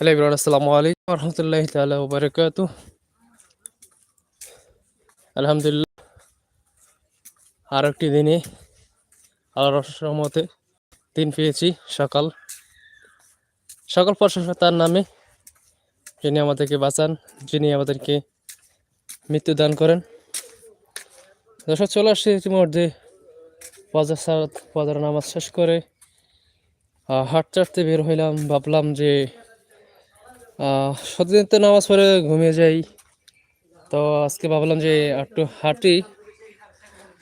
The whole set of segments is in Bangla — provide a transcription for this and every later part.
হ্যালো এভরিওয়ান আসসালামু আলাইকুম রহমতুল্লাহি তাআলা ওয়া বারাকাতু আলহামদুলিল্লাহ আর একটি দিনে আল্লাহর দিন পেয়েছি সকাল। সকল প্রশংসা তার নামে যিনি আমাদেরকে বাঁচান যিনি আমাদেরকে মৃত্যু দান করেন। দর্শক চলে আসছে ইতিমধ্যে। বাজার সারাত বাজার নামাজ শেষ করে আহ, হাট চাটতে বের হইলাম। ভাবলাম যে প্রতিদিন তো নামাজ পড়ে ঘুমিয়ে যাই। তো আজকে ভাবলাম যে একটু হাঁটি।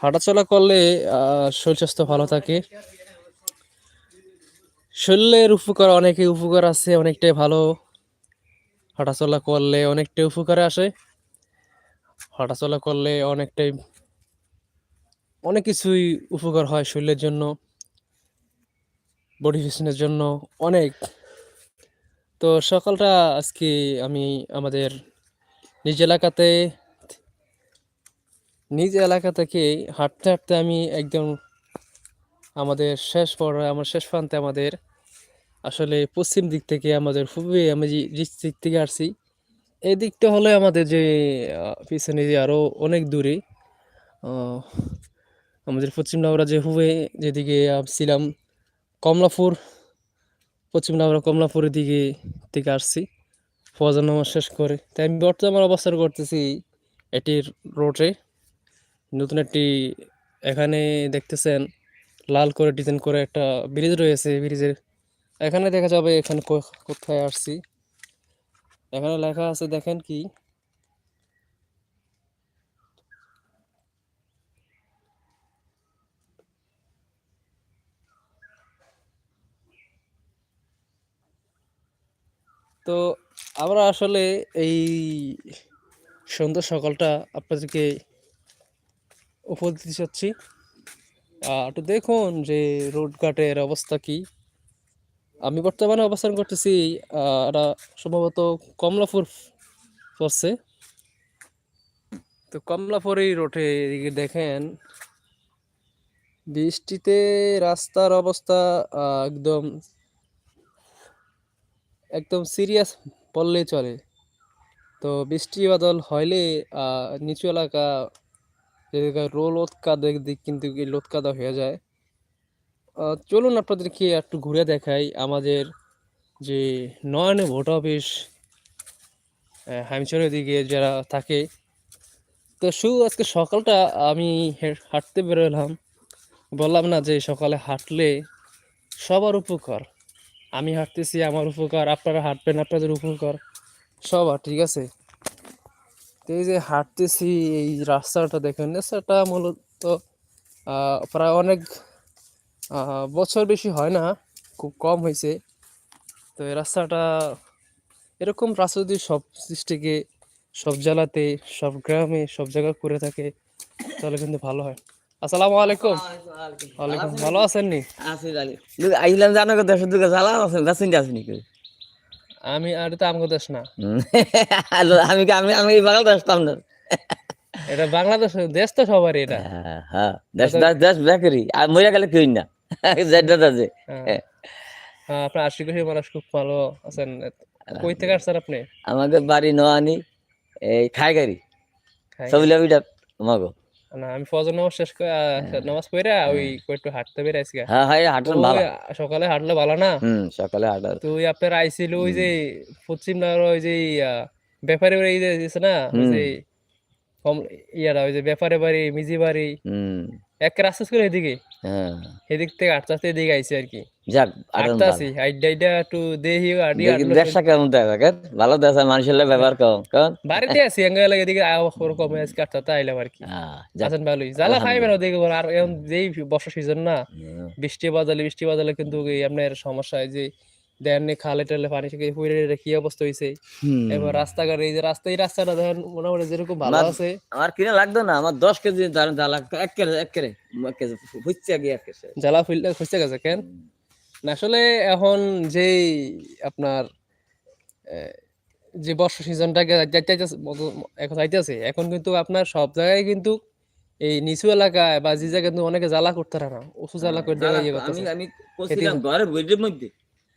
হাঁটাচলা করলে শরীর স্বাস্থ্য ভালো থাকে। শরীরের উপকার অনেকই উপকার আছে, অনেকটাই ভালো। হাঁটাচলা করলে অনেকটাই উপকারে আসে। হাঁটাচলা করলে অনেকটাই, অনেক কিছুই উপকার হয় শরীরের জন্য বডি ফিটনেসের জন্য, অনেক। তো সকালটা আজকে আমি আমাদের নিজ এলাকাতে, নিজ এলাকা থেকে হাঁটতে হাঁটতে আমি একদম আমাদের শেষ পর্যায়ে আমার শেষ প্রান্তে আমাদের আসলে পশ্চিম দিক থেকে আমাদের খুবই আমি যে দিক থেকে আসছি, এই দিকটা হলে আমাদের যে পিছনে যে আরও অনেক দূরে আমাদের পশ্চিম নাগরা যে হুবে, যেদিকে ছিলাম, কমলাপুর পশ্চিম আমরা কমলাপুরের দিকে থেকে আসছি। ফজর নামাজ শেষ করে। তাই আমি বর্তমান অবস্থান করতেছি এটির রোডে নতুন একটি এখানে দেখতেছেন, লাল করে ডিজাইন করে একটা ব্রিজ রয়েছে ব্রিজের এখানে দেখা যাবে এখানে কোথায় আসছি। এখানে লেখা আছে, দেখেন কি তো আমরা আসলে এই সুন্দর সকালটা আপনাদেরকে উপহার দিতে চাচ্ছি। একটু দেখুন যে রোডঘাটের অবস্থা কি। আমি বর্তমানে অবস্থান করতেছি এটা সম্ভবত কমলাপুর পড়ছে। তো কমলাপুর এই রোডে এদিকে দেখেন, বৃষ্টিতে রাস্তার অবস্থা একদম একদম সিরিয়াস বললেই চলে। তো বৃষ্টি বাদল হইলে নিচু এলাকা রোল কাদা দিক কিন্তু এই লোদ কাদা হয়ে যায়। চলুন আপনাদেরকে একটু ঘুরে দেখাই আমাদের যে নয়নে ভোট অফিস হামিচরের দিকে যারা থাকে। তো শুধু আজকে সকালটা আমি হাঁটতে বেরোলাম। বললাম না যে সকালে হাঁটলে সবার উপকার। আমি হাঁটতেছি, আমার উপকার, আপনারা হাঁটবেন, আপনাদের উপকার সবার ঠিক আছে? তো এই যে হাঁটতেছি, এই রাস্তাটা দেখেন, রাস্তাটা মূলত প্রায় অনেক বছর বেশি হয় না, খুব কম হয়েছে। তো এই রাস্তাটা এরকম রাস্তা যদি সব ডিস্ট্রিক্টে, সব জেলাতে, সব গ্রামে, সব জায়গায় করে থাকে, তাহলে কিন্তু ভালো হয়। আসসালামু আলাইকুম। ওয়ালাইকুম ভালো আছেন নি আছি জানি আইলাম জানো কত দেশের দুকে জ্বালা আছে বেসিন আছে নাকি আমি আর তো আমগো দেশ না। আমি কি- আমি আমি বাগাল আসতাম না এটা বাংলাদেশ দেশ তো সবারই এটা। হ্যাঁ, হ্যাঁ দেশ দেশ দেশ বেকারি। আর মরে গেলে কেউ না। যেটা আছে হ্যাঁ। হ্যাঁ, আপনার আশিকুশি মানুষ খুব ভালো আছেন। কই থেকে আসছেন আপনি? আমাকে বাড়ি নোয়ানি এই খাই গাড়ি খাই। না আমি ফজর নামাজ শেষ করে নামাজ পড়ে ওই একটু হাঁটতে বের আইছি হ্যাঁ হ্যাঁ ভালো। সকালে হাঁটলে ভালো না? হুম সকালে হাঁটার তো ওই আপনার আইছিল ওই যে পশ্চিম নাগর ওই যে ব্যাপারে বাড়ি যে না ওই যে ইয়ারা ওই যে ব্যাপারে বাড়ি মিজি বাড়ি। হুম। এক রাস্তা ছিল এদিকে। হ্যাঁ। এদিক থেকে আটটা এদিকে আইছি আর কি। যাক আটটা আছি আইডা আইডা একটু দেহি আডি আডলো কেমন দেখা ভালো দেশ মানুষের ব্যবহার কম বাড়িতে আছি এঙ্গা লাগে এদিকে আওয়া কম আজকে আটটাতে আইলাম আর কি। হ্যাঁ আছেন ভালোই। জ্বালা খাইবেন ওদিকে আর এখন যেই বর্ষা সিজন না বৃষ্টি বাদলে বৃষ্টি বাদলে কিন্তু আপনার সমস্যা হয় যে দেন খালে টালে পানি পুরে কি অবস্থা হয়েছে এবার রাস্তাঘাট এই যে রাস্তা এই রাস্তাটা দেখেন মোটামুটি যেরকম ভালো আছে। আমার কিনে লাগতো না আমার দশ কেজি যা লাগতো এক কেজি এক কেজি এক কেজি হচ্ছে গিয়ে এক কেজি। জ্বালা খুঁজতে গেছে কেন? না আসলে এখন যেই আপনার যে বর্ষা সিজনটাকে এখন যাইতেছে এখন কিন্তু আপনার সব জায়গায় কিন্তু এই নিচু এলাকায় বা যে জায়গায় কিন্তু অনেকে জ্বালা করতে না উঁচু জ্বালা করে দেওয়া ইয়ে আমি আমি ঘরের বইয়ের মধ্যে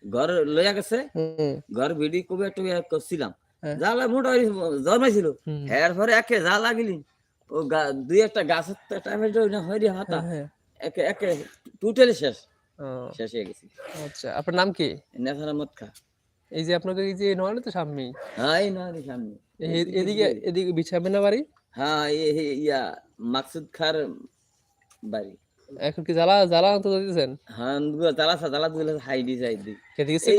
ঘর লইয়া গেছে। ঘর ভিডি কবে একটু করছিলাম। হ্যাঁ। জালা মোটা জন্মাইছিল। হুম। এর পরে একে যা লাগিলি ও দুই একটা গাছের টাইমে হয় রে হাতা হ্যাঁ হ্যাঁ। একে একে টোটালি শেষ। শেষ হয়ে গেছি। আচ্ছা আপনার নাম কি? নেশারা মদ খা এই যে আপনাদের এই যে নয় তো সামনেই হ্যাঁ এই না রে সামনে এদিকে এদিকে বিছাবেন না বাড়ি? হ্যাঁ ইয়া মাকসুদ খার বাড়ি। এখন কি জ্বালা জ্বালা তো দিতেছেন হ্যাঁ তালা সা তালা দুগুলো হাইডি যাই দি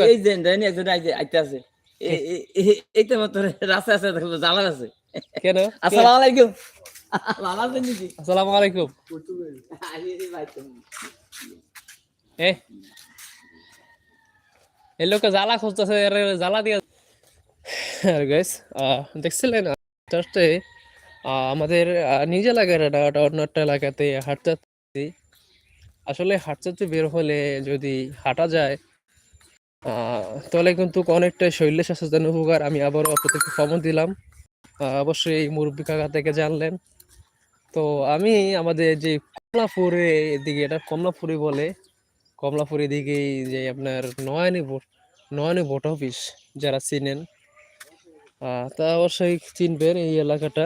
এই যে জানি একজন আইতে আইতে আছে এই- এই- এই- এইটা মতো রাস্তা আছে দেখো জ্বালা আছে। কেন? আসসালামু আলাইকুম। আসসালামু আলাইকুম। এ? এই লোকে জ্বালা খুঁজতেছে জ্বালা দিয়ে আর গাইস দেখছিলেন আমাদের নিজ এলাকার না অন্য একটা এলাকাতে হাঁটতে। আসলে হাঁটতে বের হলে যদি হাঁটা যায় তাহলে কিন্তু অনেকটা শরীরের স্বাস্থ্যের উপকার। আমি আবারও আপনাদেরকে খবর দিলাম। অবশ্যই মুরব্বী কাকা থেকে জানলেন। তো আমি আমাদের যে কমলাপুরে এদিকে, এটা কমলাপুরি বলে। কমলাপুরি দিকে যে আপনার নয়নি ভোট নয়নি ভোট অফিস যারা চিনেন তা অবশ্যই চিনবেন এই এলাকাটা।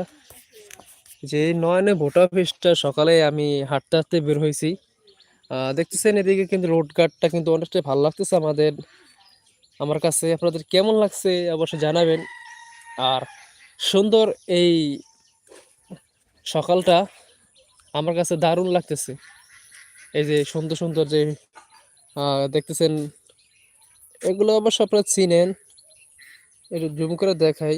যে নয়নে ভোট অফিসটা সকালে আমি হাঁটতে হাঁটতে বের হয়েছি। দেখতেছেন এদিকে কিন্তু রোড গার্ডটা কিন্তু অনেকটাই ভালো লাগতেছে আমাদের। আমার কাছে আপনাদের কেমন লাগছে অবশ্যই জানাবেন। আর সুন্দর এই সকালটা আমার কাছে দারুণ লাগতেছে। এই যে সুন্দর সুন্দর যে দেখতেছেন, এগুলো অবশ্য আপনারা চিনেন। একটু জুম করে দেখাই।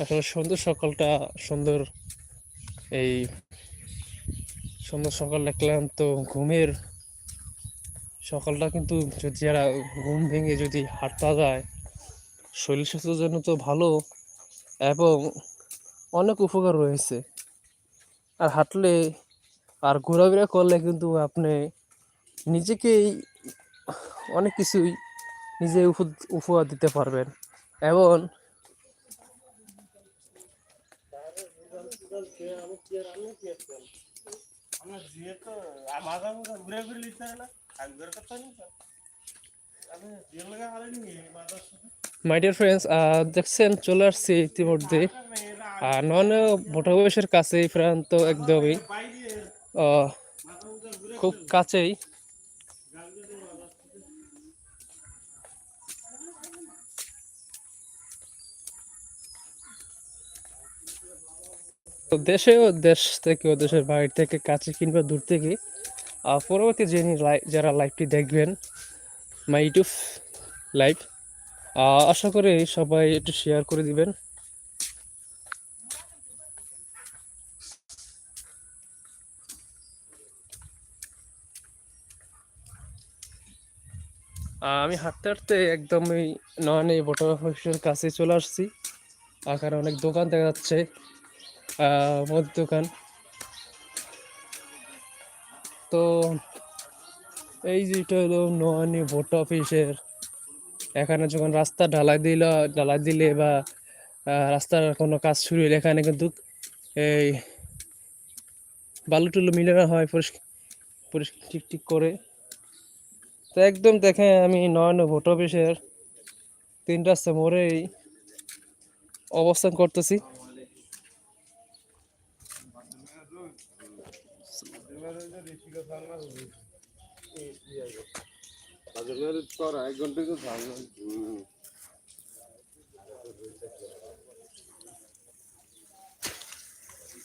আসলে সুন্দর সকালটা, সুন্দর এই সুন্দর সকাল দেখলাম তো ঘুমের সকালটা কিন্তু যদি যারা ঘুম ভেঙে যদি হাঁটতে যায়, শরীর স্বাস্থ্যের জন্য তো ভালো এবং অনেক উপকার রয়েছে। আর হাঁটলে আর ঘোরাফেরা করলে কিন্তু আপনি নিজেকেই অনেক কিছুই নিজে উপ- উপহার দিতে পারবেন। এবং মাই ডিয়ার ফ্রেন্ডস দেখছেন, চলে আসছি ইতিমধ্যে। নন ভোটার বয়সের কাছে প্রান্ত একদমই খুব কাছেই। দেশেও দেশ থেকে ও দেশের বাইরে থেকে কাছে কিংবা দূর থেকে পরবর্তী যিনি যারা লাইভটি দেখবেন মাই ইউটিউব লাইভ আশা করি সবাই একটু শেয়ার করে দিবেন। আমি হাঁটতে হাঁটতে একদমই নয়নে ভোটার অফিসের কাছে চলে আসছি। আকারে অনেক দোকান দেখা যাচ্ছে। মদ দোকান। তো এই যেটা হলো নয়নি ভোট অফিসের। এখানে যখন রাস্তা ঢালাই দিল, ঢালাই দিলে বা রাস্তার কোনো কাজ শুরু হলে এখানে কিন্তু এই বালু টুলু মিলানো হয় পরিষ্কার পরিষ্কার ঠিক ঠিক করে। তো একদম দেখে আমি নয়ন ভোট অফিসের তিন রাস্তা মোড়েই অবস্থান করতেছি।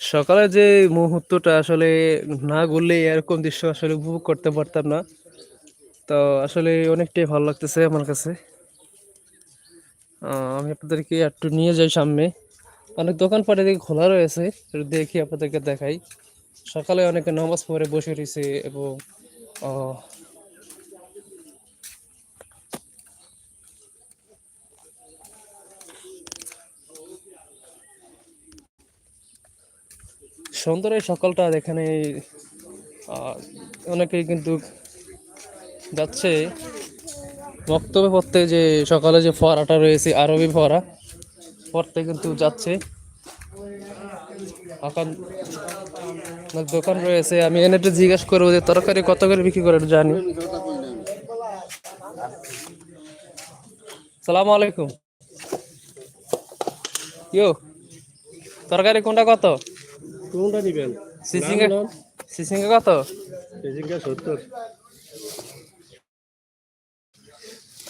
সকালে যে মুহূর্তটা আসলে না ঘুরলে এরকম দৃশ্য আসলে উপভোগ করতে পারতাম না। তো আসলে অনেকটাই ভালো লাগতেছে আমার কাছে। আমি আপনাদেরকে একটু নিয়ে যাই সামনে। অনেক দোকানপাট এদিকে খোলা রয়েছে দেখি আপনাদেরকে দেখাই। সকালে অনেকে নামাজ পড়ে বসে রয়েছে এবং সুন্দর এই সকালটা এখানে অনেকেই কিন্তু যাচ্ছে। বক্তব্য পড়তে যে সকালে যে ফরাটা রয়েছে, আরবি ফরা পড়তে কিন্তু যাচ্ছে। এখন আমার দোকান রয়েছে আমি এনে একটু জিজ্ঞেস করব যে তরকারি কত করে বিক্রি করে একটু জানি। সালাম আলাইকুম। ইয়ো তরকারি কোনটা কত? কোনটা নিবেন? সিসিঙ্গা সিসিঙ্গা কত? পেজিংটা সত্তর।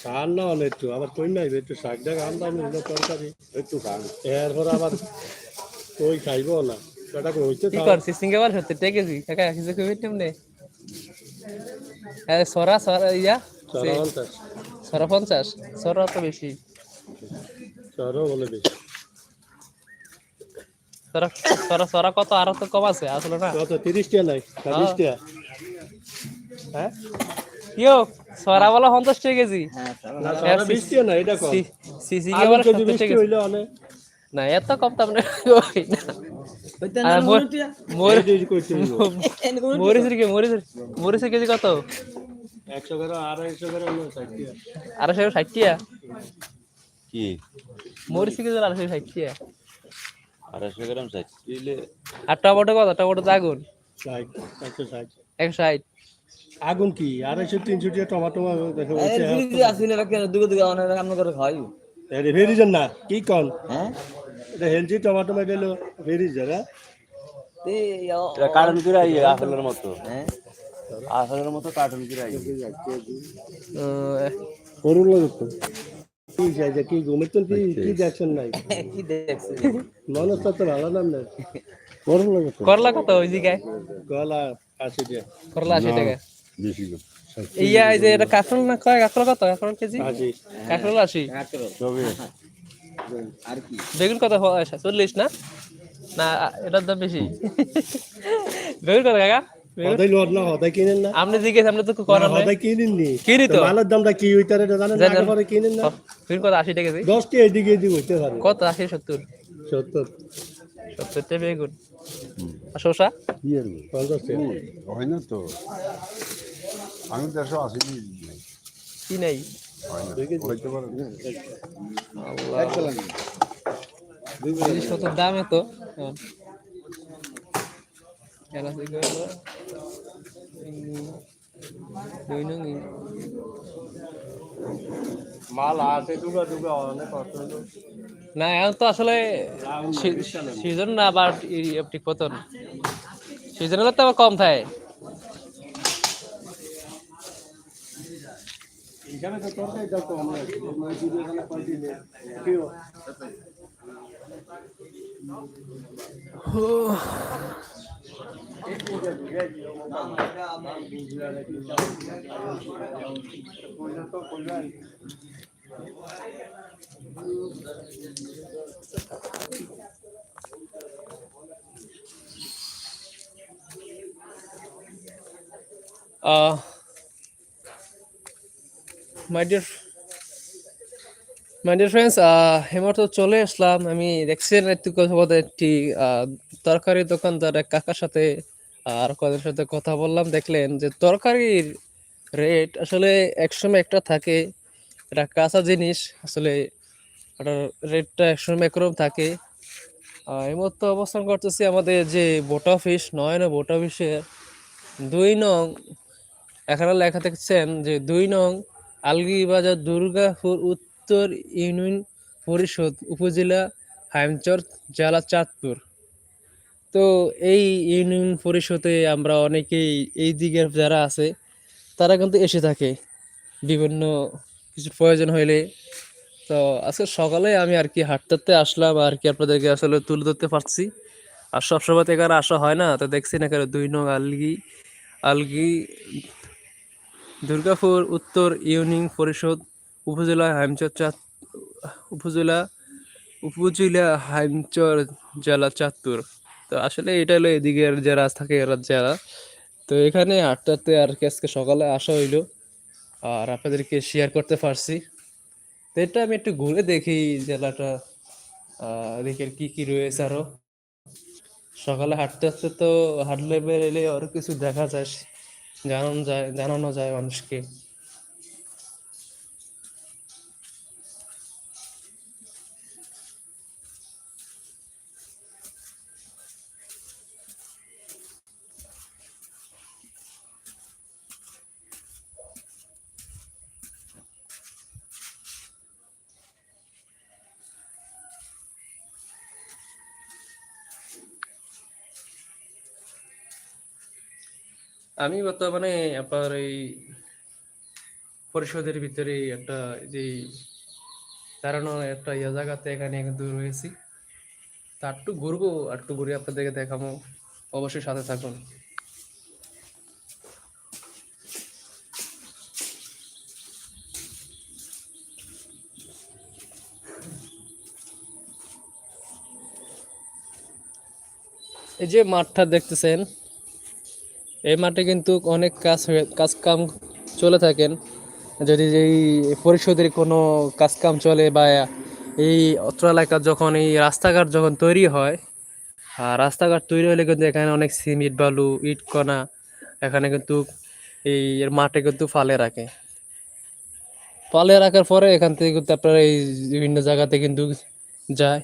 খান না অনেক একটু আবার কই নাই একটু শাক ডাক আনতাম নিলো তরকারি একটু খান। এরপর আবার কই খাইব না। কি কর সিসিঙ্গা বল সত্যি ঠিক আছে কাকা কিছু কবি তেমনি হ্যাঁ সরা সরা ইয়া সরা পঞ্চাশ সরা তো বেশি চরও বলে বেশি সরা সরা সরা কত আরও তো কম আছে আসলে না কত তিরিশ টাকা নাই না বিশ টাকা হ্যাঁ ইয়ো সরা বলা পঞ্চাশ টাকা কেজি হ্যাঁ চরা বিশ টাকা না এটা কম বলা টাকা টাকা হইলে অনেক না এত কম তো আমরা মরিচের কেজি কত? একশো গ্রাম আড়াইশো গ্রাম না ষাট ষাট টাকা কি? মরিচের কেজি আড়াইশো ষাট টাকা আড়াইশো গ্রাম চাইলে আর টমেটো কত? টমেটো আগুন। ষাট একশো ষাট। একশো ষাট। আগুন কি? আড়াইশো তিনশো টাকা টমাটো দেখো এনে ফ্রিজে আসিলে বা কেন দুগো দুগো অনেক করে খাওয়াই না কি কন? হ্যাঁ? এটা হেলদি টমাটো মেয়ে গেল হ্যাঁ তে ইয়া- এটা কার্টুন করে আইয়ে আসলের মতো। হ্যাঁ আসলের মতো কার্টুন করে আহ, করুন লোক তো। কি চাইছে কি ঘুমের তো কি কি দেখছেন নাই? কি দেখছি? মনস্তা তো ভালো নাম না? করুন লোক তো। করলা কত ওই জায়গায় গলা আশি টাকা। করলা আশি টাকা। বেশি ইয়া এই যে এটা কাঁকরোল না কয়? কাঁকরোল কত? কাঁকরোল কেজি? কাঁকরোল আশি? কাকরো তবে আর কি? বেগুন কত চল্লিশ না? না এটার দাম বেশি। বেগুন কত কাকা? হদাই লোড না হদাই কিনেন না। আপনি জিজ্ঞেস আপনি তো করেন হদাই কিনেন নি। কিনি তো। মালের দামটা কি হইতারে জানেন না? জানেন। কিনেন না। বেগুন কত আশি টাকা কেজি। দশটি এদিকে এদিকে হইতে পারে। কত? আশি সত্তর। সত্তর। সত্তর টাকা বেগুন। আর শসা? কি। আর টাকা হয় না তো। আমি দেড়শো আশি কি নাই। জিনিসপত্রের দাম এত? হ্যাঁ। মাল আছে দুগা দুগা অনেক না এখন তো আসলে সিজন না আবার ঠিক মতন। সিজন তো আবার কম থাকে। এখানে তো তরকারি দাও কম মই যদি এখানে পাইছি কি মাই ডিয়ার ফ্রেন্ডস এবার তো চলে আসলাম আমি দেখছেন একটু কথা একটি তরকারি দোকানদার এক কাকার সাথে, আর কদের সাথে কথা বললাম। দেখলেন যে তরকারির রেট আসলে একসময় একটা থাকে, এটা কাঁচা জিনিস, আসলে ওটার রেটটা একসময় একরকম থাকে। এই মুহূর্তে অবস্থান করতেছি আমাদের যে বোটা অফিস নয় না বোটা অফিসের দুই নং, এখানে লেখা দেখছেন যে দুই নং আলগিবাজার দুর্গাপুর উত্তর ইউনিয়ন পরিষদ উপজেলা হাইমচর জেলা চাঁদপুর। তো এই ইউনিয়ন পরিষদে আমরা অনেকেই এই দিকের যারা আছে, তারা কিন্তু এসে থাকে। বিভিন্ন কিছু প্রয়োজন হইলে। তো আজকে সকালে আমি আর কি হাঁটতে আসলাম, আর কি আপনাদেরকে আসলে তুলে ধরতে পারছি। আর সবসময় তো এখানে আসা হয় না, তো দেখছি না কেন দুই নং আলগি আলগি দুর্গাপুর উত্তর ইউনিয়ন পরিষদ উপজেলা হাইমচর উপজেলা উপজেলা হাইমচর জেলা চাঁদপুর। তো আসলে এটা হলো এদিকের যারা থাকে এরা যারা তো এখানে হাঁটতে আর কি আজকে সকালে আসা হইল। আর আপনাদেরকে শেয়ার করতে পারছি। তো এটা আমি একটু ঘুরে দেখি জেলাটা এদিকের কি কি রয়েছে আরও। সকালে হাঁটতে হাঁটতে তো হাঁটলে বেরোলে আরও কিছু দেখা যায়। জানানো যায় জানানো যায় মানুষকে। আমি বর্তমানে আপনার এই পরিষদের ভিতরে একটা যে দাঁড়ানো একটা ইয়ে জায়গাতে এখানে কিন্তু রয়েছি তা একটু ঘুরবো একটু ঘুরে আপনাদেরকে দেখাবো। অবশ্যই সাথে থাকুন। এই যে মাঠটা দেখতেছেন এই মাঠে কিন্তু অনেক কাজ হয়ে কাজ কাম চলে থাকেন। যদি এই পরিষদের কোনো কাজ কাম চলে বা এই অত্র এলাকার যখন এই রাস্তাঘাট যখন তৈরি হয়, আর রাস্তাঘাট তৈরি হলে কিন্তু এখানে অনেক সিমেন্ট, বালু, ইট, কণা এখানে কিন্তু এই মাঠে কিন্তু ফালে রাখে। ফালে রাখার পরে এখান থেকে কিন্তু আপনার এই বিভিন্ন জায়গাতে কিন্তু যায়।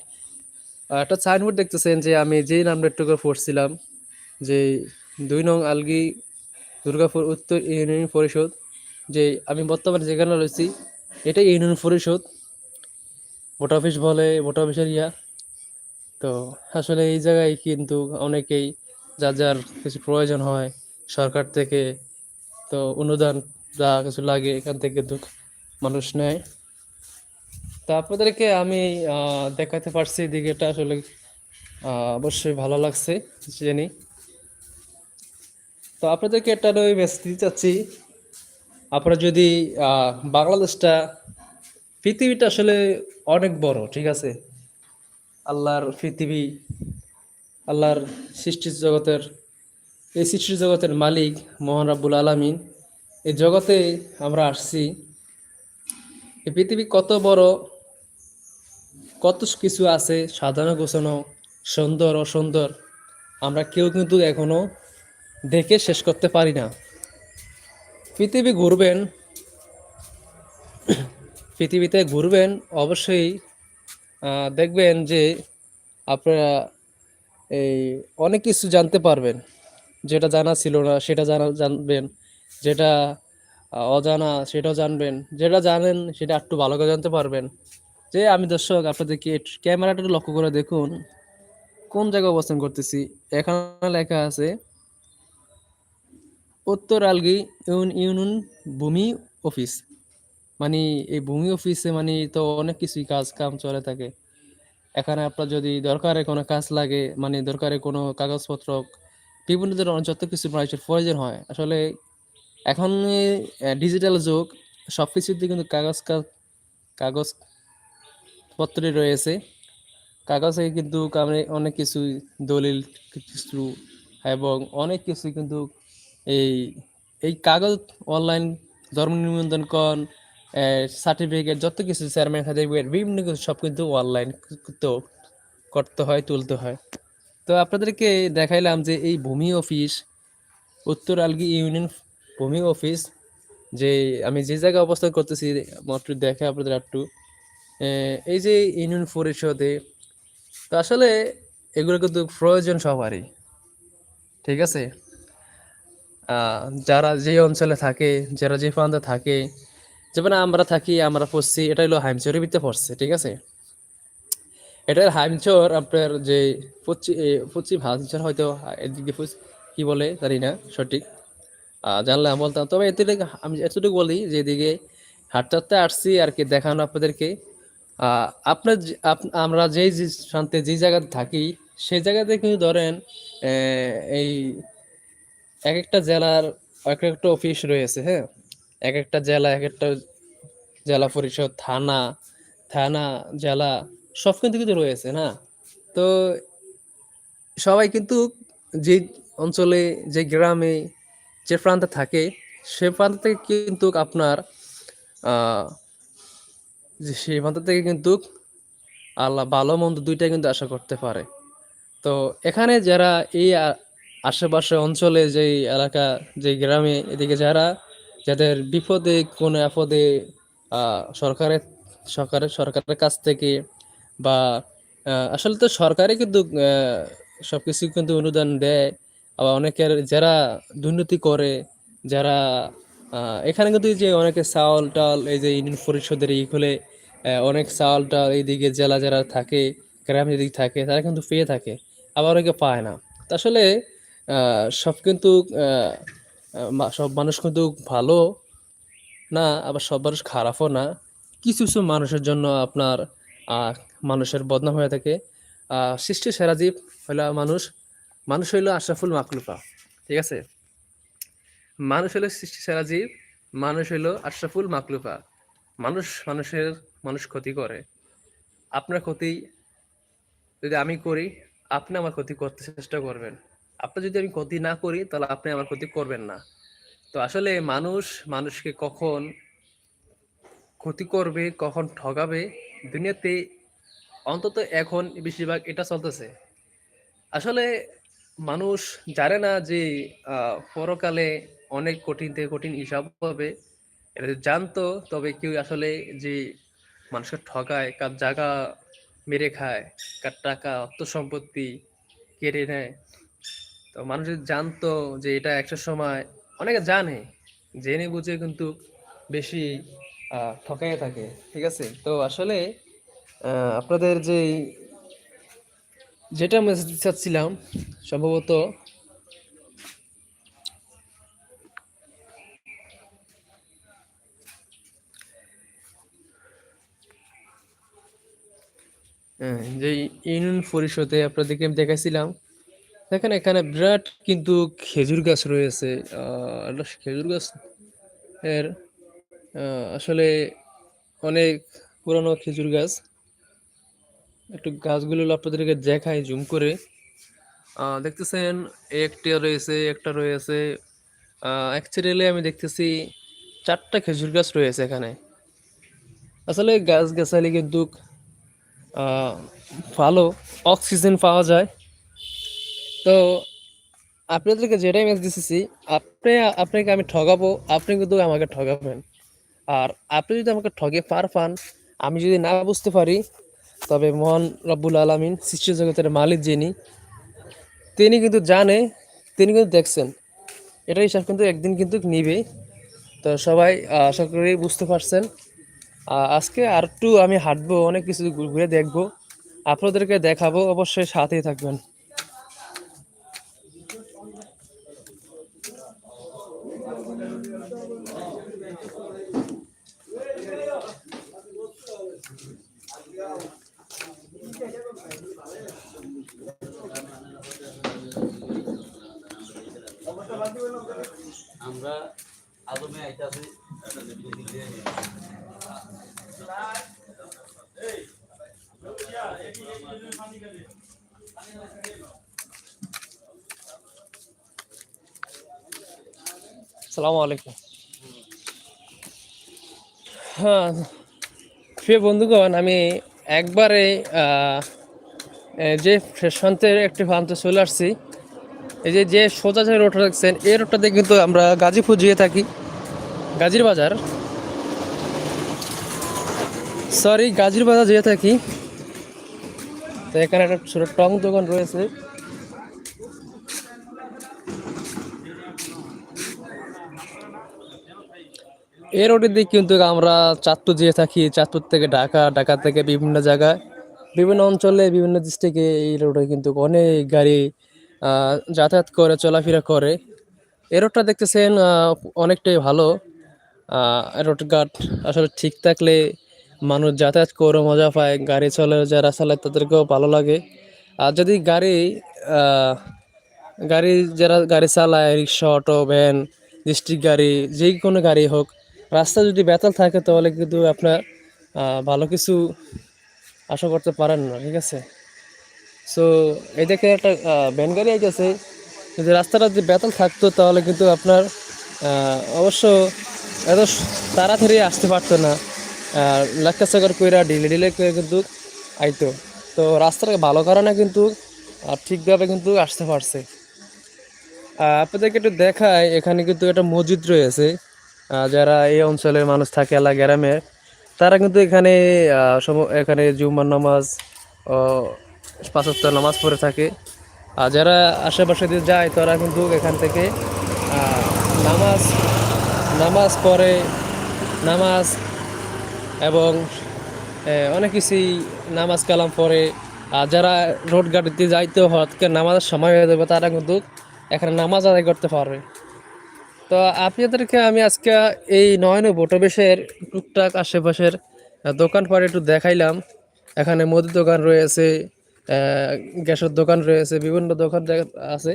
আর একটা সাইনবোর্ড দেখতেছেন যে আমি যেই নামটা একটু করে পড়ছিলাম, যে দুই নং আলগি, দুর্গাপুর উত্তর ইউনিয়ন পরিষদ, যে আমি বর্তমানে যেখানে রয়েছি, এটাই ইউনিয়ন পরিষদ। ভোট অফিস বলে ভোট অফিসের ইয়া। তো আসলে এই জায়গায় কিন্তু অনেকেই যার যার কিছু প্রয়োজন হয় সরকার থেকে, তো অনুদান যা কিছু লাগে এখান থেকে মানুষ নেয়। তা আপনাদেরকে আমি দেখাতে পারছি দিকেটা আসলে অবশ্যই ভালো লাগছে, জেনে। তো আপনাদেরকে একটা ওই মেসেজ দিতে চাচ্ছি। আপনারা যদি বাংলাদেশটা, পৃথিবীটা আসলে অনেক বড়, ঠিক আছে? আল্লাহর পৃথিবী, আল্লাহর সৃষ্টি জগতের, এই সৃষ্টি জগতের মালিক মহান রাব্বুল আলামিন। এই জগতে আমরা আসছি। এই পৃথিবী কত বড়, কত কিছু আছে, সাজানো গোছানো, সুন্দর, অসুন্দর। আমরা কেউ কিন্তু এখনও দেখে শেষ করতে পারি না। পৃথিবী ঘুরবেন, পৃথিবীতে ঘুরবেন, অবশ্যই দেখবেন যে আপনারা এই অনেক কিছু জানতে পারবেন। যেটা জানা ছিল না, সেটা জানা, জানবেন। যেটা অজানা, সেটাও জানবেন। যেটা জানেন, সেটা একটু ভালো করে জানতে পারবেন। যে আমি দর্শক, আপনাদেরকে ক্যামেরাটা লক্ষ্য করে দেখুন। কোন জায়গায় অবস্থান করতেছি? এখানে লেখা আছে উত্তর আলগি ইউন- ইউনিয়ন ভূমি অফিস। মানে এই ভূমি অফিসে মানে তো অনেক কিছুই কাজ, কাম চলে থাকে। এখানে আপনার যদি দরকারে কোনো কাজ লাগে মানে দরকারে কোনো কাগজপত্র, বিভিন্ন ধরনের যত কিছু মানুষের প্রয়োজন হয়, আসলে এখন ডিজিটাল যুগ সব কিছুতে কিন্তু কাগজ কাগজ পত্রে রয়েছে। কাগজে কিন্তু অনেক কিছু দলিল, কিছু, এবং অনেক কিছু কিন্তু এই এই কাগজ অনলাইন ধর্ম নিবন্ধন সার্টিফিকেট যত কিছু চেয়ারম্যান সার্টিফিকেট বিভিন্ন কিছু সব কিন্তু অনলাইন তো করতে হয়, তুলতে হয়। তো আপনাদেরকে দেখাইলাম যে এই ভূমি অফিস উত্তর আলগি ইউনিয়ন ভূমি অফিস যে আমি যে জায়গায় অবস্থান করতেছি, মাত্র দেখে আপনাদের একটু এই যে ইউনিয়ন পরিষদে, তো আসলে এগুলো কিন্তু প্রয়োজন সবারই, ঠিক আছে? যারা যে অঞ্চলে থাকে যারা যে প্রান্তে থাকে যেমন আমরা থাকি আমরা পড়ছি এটা হলো হাইমচরের ভিতরে পড়ছে ঠিক আছে? এটার হাইমচর আপনার যে পশ্চিম পশ্চিম হাইমচর হয়তো এদিকে কি বলে জানি না সঠিক। আহ, জানলে বলতাম। তবে এতটুকু আমি এতটুকু বলি যে এদিকে হাঁটতে হাঁটতে আসছি আর কি দেখানো আপনাদেরকে। আপনার আমরা যেই শান্তি যে জায়গাতে থাকি সেই জায়গাতে কিন্তু ধরেন এই এক একটা জেলার এক একটা অফিস রয়েছে হ্যাঁ? এক একটা জেলা এক একটা জেলা পরিষদ, থানা থানা, জেলা, সব কিন্তু কিন্তু রয়েছে, না? তো সবাই কিন্তু যে অঞ্চলে, যে গ্রামে, যে প্রান্তে থাকে, সে প্রান্ত থেকে কিন্তু আপনার সেই প্রান্ত থেকে কিন্তু আল্লাহ ভালো মন্দ দুইটাই কিন্তু আশা করতে পারে। তো এখানে যারা এই আশেপাশে অঞ্চলে যে এলাকা যে গ্রামে এদিকে যারা, যাদের বিপদে কোনো আপদে সরকারের সরকারের সরকারের কাছ থেকে বা আসলে তো সরকারই কিন্তু সব সবকিছু কিন্তু অনুদান দেয়। আবার অনেকের যারা দুর্নীতি করে, যারা এখানে কিন্তু যে অনেকে চাউল টাল এই যে ইউনিয়ন পরিষদের ই খুলে অনেক চাউল টাল এইদিকে জেলা যারা থাকে, গ্রামে যেদিকে থাকে, তারা কিন্তু পেয়ে থাকে, আবার অনেকে পায় না। তা আসলে সব কিন্তু সব মানুষ কিন্তু ভালো না, আবার সব মানুষ খারাপও না। কিছু কিছু মানুষের জন্য আপনার মানুষের বদনাম হয়ে থাকে। সৃষ্টি সেরা জীব হইল মানুষ। মানুষ হইল আশরাফুল মাকলুকা ঠিক আছে? মানুষ হলো সৃষ্টি সেরা জীব, মানুষ হইল আশরাফুল মাকলুফা মানুষ মানুষের, মানুষ ক্ষতি করে। আপনার ক্ষতি যদি আমি করি, আপনি আমার ক্ষতি করতে চেষ্টা করবেন। আপনি যদি আমি ক্ষতি না করি, তাহলে আপনি আমার ক্ষতি করবেন না। তো আসলে মানুষ মানুষকে কখন ক্ষতি করবে, কখন ঠগাবে, দুনিয়াতে অন্তত এখন বেশিরভাগ এটা চলতেছে। আসলে মানুষ জানে না যে পরকালে অনেক কঠিন থেকে কঠিন হিসাব হবে। এটা জানতো, তবে কেউ আসলে যে মানুষকে ঠকায় কার জায়গা মেরে খায়, কার টাকা, অর্থ সম্পত্তি কেড়ে নেয় তো মানুষ যদি জানতো যে এটা একটা সময় অনেকে জানে জেনে বুঝে কিন্তু বেশি ঠকাইয়ে থাকে ঠিক আছে? তো আসলে আপনাদের যে যেটা মেসেজ চাচ্ছিলাম সম্ভবত হ্যাঁ, যে ইউনিয়ন পরিষদে আপনাদেরকে আমি দেখাইছিলাম দেখেন এখানে বিরাট কিন্তু খেজুর গাছ রয়েছে খেজুর গাছ এর আসলে অনেক পুরানো খেজুর গাছ। একটু গাছগুলো আপনাদেরকে দেখাই, জুম করে। দেখতেছেন, একটা রয়েছে একটা রয়েছে। অ্যাকচুয়ালি আমি দেখতেছি চারটা খেজুর গাছ রয়েছে এখানে। আসলে গাছ গাছালি কিন্তু ভালো অক্সিজেন পাওয়া যায়। তো আপনাদেরকে যেটাই মেসেজ দিতেছি, আপনি, আপনাকে আমি ঠগাবো, আপনি কিন্তু আমাকে ঠগাবেন। আর আপনি যদি আমাকে ঠগে পার পান, আমি যদি না বুঝতে পারি, তবে মহান রব্বুল আলমিন সৃষ্টি জগতের মালিক যিনি, তিনি কিন্তু জানে, তিনি কিন্তু দেখছেন। এটা হিসাব কিন্তু একদিন কিন্তু নিবে। তো সবাই আশা করি বুঝতে পারছেন। আজকে আর একটু আমি হাঁটবো, অনেক কিছু ঘুরে দেখব। আপনাদেরকে দেখাবো, অবশ্যই সাথেই থাকবেন। আমরা আদমে আইতাছি সালামু আলাইকুম। হ্যাঁ প্রিয় বন্ধুগণ, আমি একবারে যে ফ্রেশন্তের একটি প্রান্তে চলে আসছি। এই যে যে সোজা যে রোডটা দেখছেন, এই রোডটা রোডটাতে কিন্তু আমরা গাজীপুর যেয়ে থাকি। গাজীর বাজার সরি গাজীর বাজার যেয়ে থাকি। তো এখানে একটা ছোট টং দোকান রয়েছে। এই রোডের দিক কিন্তু আমরা চাঁদপুর যেয়ে থাকি। চাঁদপুর থেকে ঢাকা ঢাকা থেকে বিভিন্ন জায়গায়। বিভিন্ন অঞ্চলে, বিভিন্ন ডিস্ট্রিক্টে এই রোডে কিন্তু অনেক গাড়ি যাতায়াত করে, চলাফেরা করে। এ রোডটা দেখতেছেন অনেকটাই ভালো। রোড ঘাট আসলে ঠিক থাকলে মানুষ যাতায়াত করে, মজা পায়, গাড়ি চলে, যারা চালায় তাদেরকেও ভালো লাগে। আর যদি গাড়ি গাড়ি, যারা গাড়ি চালায়, রিক্সা, অটো, ভ্যান, ডিস্ট্রিক্ট গাড়ি, যে কোনো গাড়ি হোক, রাস্তা যদি বেতাল থাকে তাহলে কিন্তু আপনার ভালো কিছু আশা করতে পারেন না, ঠিক আছে? সো এই দেখে একটা ভ্যান গাড়ি আইতেছে। যদি রাস্তাটা যদি বেতাল থাকতো, তাহলে কিন্তু আপনার অবশ্য এত তাড়াতাড়ি আসতে পারতো না। লেখা চাকর কইরা ডিলে ডিলে করে কিন্তু আইতো। তো রাস্তাটা ভালো কারণে কিন্তু ঠিকভাবে কিন্তু আসতে পারছে। আপনাদেরকে একটু দেখায় এখানে কিন্তু একটা মসজিদ রয়েছে। যারা এই অঞ্চলের মানুষ থাকে এলাকা গ্রামের, তারা কিন্তু এখানে এখানে জুম্মার নামাজ পাঁচত্ব নামাজ পড়ে থাকে। আর যারা আশেপাশে দিয়ে যায়, তারা কিন্তু এখান থেকে নামাজ নামাজ পড়ে, নামাজ এবং অনেক কিছুই নামাজ কালাম পড়ে। আর যারা রোড গাড়িতে যাইতে করে নামাজের সময় হয়ে যাবে, তারা কিন্তু এখানে নামাজ আদায় করতে পারবে। তো আপনাদেরকে আমি আজকে এই নয়ন বটবেশের টুকটাক আশেপাশের দোকানপাট একটু দেখাইলাম। এখানে মুদির দোকান রয়েছে গ্যাসের দোকান রয়েছে বিভিন্ন দোকান আছে।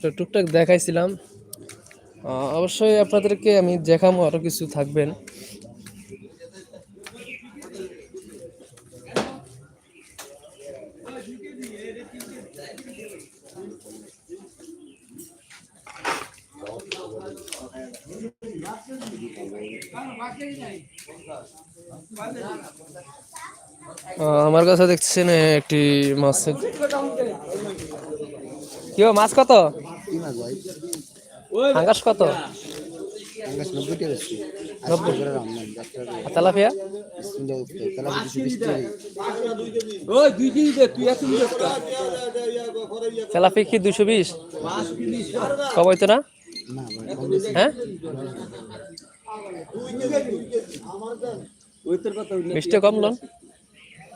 তো টুকটাক দেখাইছিলাম। অবশ্যই আপনাদেরকে আমি দেখাবো আরও কিছু থাকবেন। আহ, আমার কাছে দেখছেন একটি মাছ কি মাছ কত? হাঙ্গাস কত তেলাপিয়া? তেলাপি কি দুশো বিশ? কবাই তো না? না কম বেশি। হ্যাঁ? বিশটা কম লোন।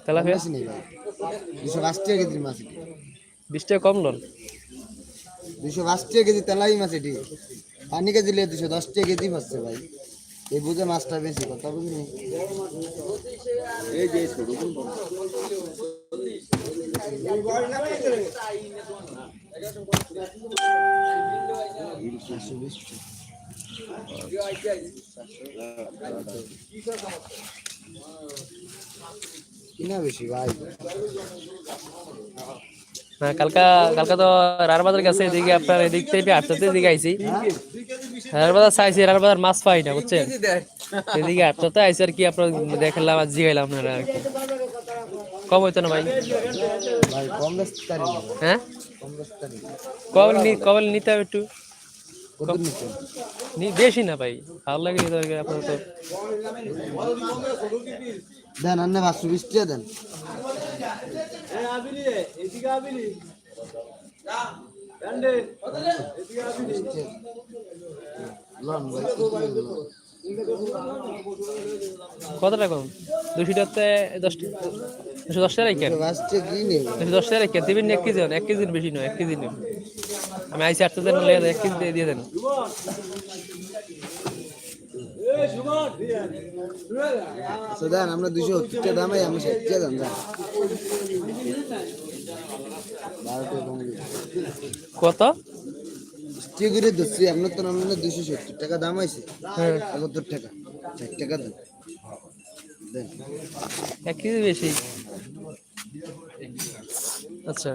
তেলাপিয়া? বেশি নেই ভাই। দুশো পাঁচ টাকা কেজির মাছ এটি। বিশটা কম লোন? দুশো পাঁচ টাকা কেজি তেলাই মাছ এটি। পানি কেজি লিয়ে দুশো দশ টাকা কেজি পাচ্ছে ভাই। এই বুঝে মাছটা বেশি কথা বুঝলি এই যে বিশ কিনা বেশি ভাই? হ্যাঁ কালকা কালকা তো রারবাজার গেছে এদিকে আপনার এদিক থেকে আটটাতে এদিকে আইছি। রারবাজার চাইছি রারবাজার মাছ পাই না বুঝছেন? এদিকে আটটাতে আইসি আর কি আপনার দেখালাম আর জিগাইলাম আপনারা আর কি। কম হইতো না ভাই? কম না। হ্যাঁ? কম নি- কবে নিতে হবে একটু। নি- বেশি না ভাই ভালো লাগে আপনার তো দেন আন্নে পাঁচশো বিশ টাকা দেন। লন ভাই কত টাকা দুশো টাকাতে দশ দুশো দশ টাকা রাখেন দুশো দুশো টাকা রাখেন দিবেন এক কেজি এক কেজির বেশি নয় এক কেজি নেন আমি আইসি আটটা দেন এক কেজি দিয়ে- দিয়ে দেন। আচ্ছা আমরা দুশো সত্তর টাকা দামাই আমি টাকা দাম কত? করে ধরছি আপনার তো আমরা দুশো সত্তর টাকা দাম আছে হ্যাঁ। একাত্তর টাকা। ষাট টাকা দাম। দেন। এক কেজি বেশি। আচ্ছা।